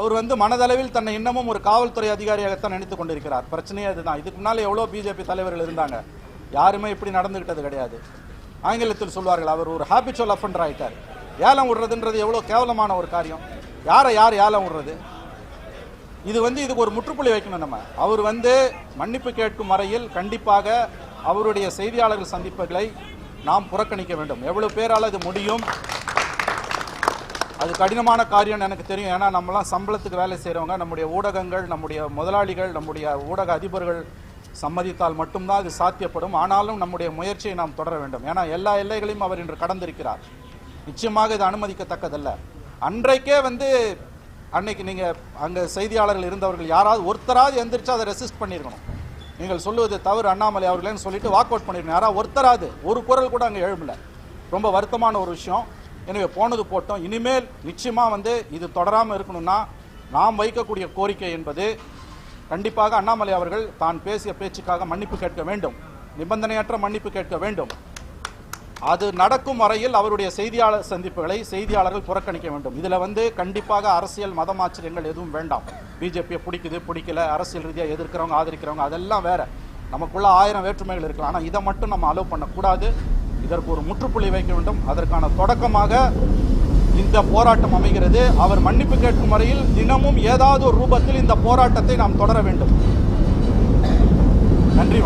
அவர் வந்து மனதளவில் தன்னை இன்னமும் ஒரு காவல்துறை அதிகாரியாகத்தான் நினைத்துக் கொண்டிருக்கிறார். பிரச்சனையே அதுதான் இதுக்கு முன்னால் எவ்வளோ பிஜேபி தலைவர்கள் இருந்தாங்க. யாருமே இப்படி நடந்துகிட்டது கிடையாது. ஆங்கிலத்தில் சொல்வார்கள் அவர் ஒரு ஹாபிச்சுவல் அஃபண்டர் ஆயிட்டார். ஏலம் விடுறதுன்றது எவ்வளோ கேவலமான ஒரு காரியம். யாரை யார் ஏலம் விடுறது? இது வந்து இதுக்கு ஒரு முற்றுப்புள்ளி வைக்கணும் நம்ம. அவர் வந்து மன்னிப்பு கேட்கும் வரையில் கண்டிப்பாக அவருடைய செய்தியாளர்கள் சந்திப்புகளை நாம் புறக்கணிக்க வேண்டும். எவ்வளவு பேரால் அது முடியும்? அது கடினமான காரியம்னு எனக்கு தெரியும். ஏன்னா நம்மலாம் சம்பளத்துக்கு வேலை செய்கிறவங்க நம்முடைய ஊடகங்கள் நம்முடைய முதலாளிகள் நம்முடைய ஊடக அதிபர்கள் சம்மதித்தால் மட்டும்தான் அது சாத்தியப்படும். ஆனாலும் நம்முடைய முயற்சியை நாம் தொடர வேண்டும். ஏன்னா எல்லா எல்லைகளையும் அவர் இன்று கடந்திருக்கிறார். நிச்சயமாக இது அனுமதிக்கத்தக்கதல்ல. அன்றைக்கே வந்து அன்னைக்கு நீங்கள் அங்கே செய்தியாளர்கள் இருந்தவர்கள் யாராவது ஒருத்தராவது எந்திரிச்சு அதை ரெசிஸ்ட் பண்ணியிருக்கணும் நீங்கள் சொல்லுவது தவறு அண்ணாமலை அவர்களேன்னு சொல்லிட்டு வாக் அவுட் பண்ணியிருக்கணும் யாராவது ஒருத்தராது ஒரு குரல் கூட அங்கே எழும்பல. ரொம்ப வருத்தமான ஒரு விஷயம். எனவே போனது போட்டோம். இனிமேல் நிச்சயமாக வந்து இது தொடராமல் இருக்கணும்னா நாம் வைக்கக்கூடிய கோரிக்கை என்பது கண்டிப்பாக அண்ணாமலை அவர்கள் தான் பேசிய பேச்சுக்காக மன்னிப்பு கேட்க வேண்டும். நிபந்தனையற்ற மன்னிப்பு கேட்க வேண்டும். அது நடக்கும் வரையில் அவருடைய செய்தியாளர் சந்திப்புகளை செய்தியாளர்கள் புறக்கணிக்க வேண்டும். இதில் வந்து கண்டிப்பாக அரசியல் மதமாச்சரியங்கள் எதுவும் வேண்டாம். பிஜேபியை பிடிக்குது பிடிக்கல அரசியல் ரீதியாக எதிர்க்கிறவங்க ஆதரிக்கிறவங்க அதெல்லாம் வேற. நமக்குள்ள ஆயிரம் வேற்றுமைகள் இருக்கலாம். ஆனால் இதை மட்டும் நம்ம அலோவ் பண்ணக்கூடாது. இதற்கு ஒரு முற்றுப்புள்ளி வைக்க வேண்டும். அதற்கான தொடக்கமாக இந்த போராட்டம் அமைகிறது. அவர் மன்னிப்பு கேட்கும் வரையில் தினமும் ஏதாவது ஒரு ரூபத்தில் இந்த போராட்டத்தை நாம் தொடர வேண்டும். நன்றி